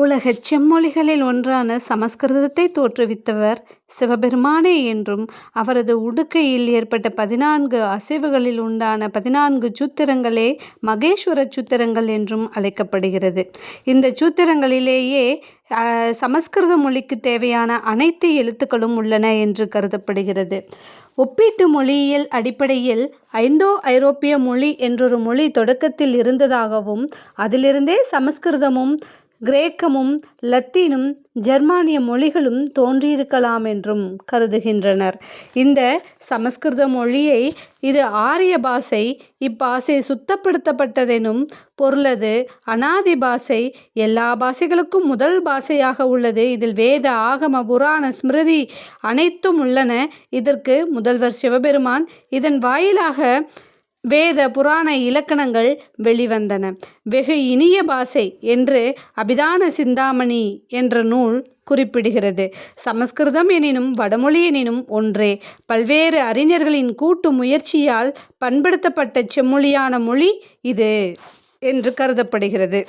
உலக செம்மொழிகளில் ஒன்றான சமஸ்கிருதத்தை தோற்றுவித்தவர் சிவபெருமானே என்றும் அவரது உடுக்கையில் ஏற்பட்ட பதினான்கு அசைவுகளில் உண்டான பதினான்கு சூத்திரங்களே மகேஸ்வர சூத்திரங்கள் என்றும் அழைக்கப்படுகிறது. இந்த சூத்திரங்களிலேயே சமஸ்கிருத மொழிக்கு தேவையான அனைத்து எழுத்துக்களும் உள்ளன என்று கருதப்படுகிறது. ஒப்பீட்டு மொழியியல் அடிப்படையில் ஐந்தோ ஐரோப்பிய மொழி என்றொரு மொழி தொடக்கத்தில் இருந்ததாகவும் அதிலிருந்தே சமஸ்கிருதமும் கிரேக்கமும் லத்தீனும் ஜெர்மானிய மொழிகளும் தோன்றியிருக்கலாம் என்றும் கருதுகின்றனர். இந்த சமஸ்கிருத மொழியை இது ஆரிய பாஷை இப்பாசை சுத்தப்படுத்தப்பட்டதெனும் பொருளது அனாதி பாஷை எல்லா பாஷைகளுக்கும் முதல் பாஷையாக உள்ளது. இதில் வேத ஆகம புராண ஸ்மிருதி அனைத்தும் உள்ளன. இதற்கு முதல்வர் சிவபெருமான் இதன் வாயிலாக வேத புராண இலக்கணங்கள் வெளிவந்தன. வெகு இனிய பாஷை என்று அபிதான சிந்தாமணி என்ற நூல் குறிப்பிடுகிறது. சமஸ்கிருதம் எனினும் வடமொழி எனினும் ஒன்றே. பல்வேறு அறிஞர்களின் கூட்டு முயற்சியால் பண்படுத்தப்பட்ட செம்மொழியான மொழி இது என்று கருதப்படுகிறது.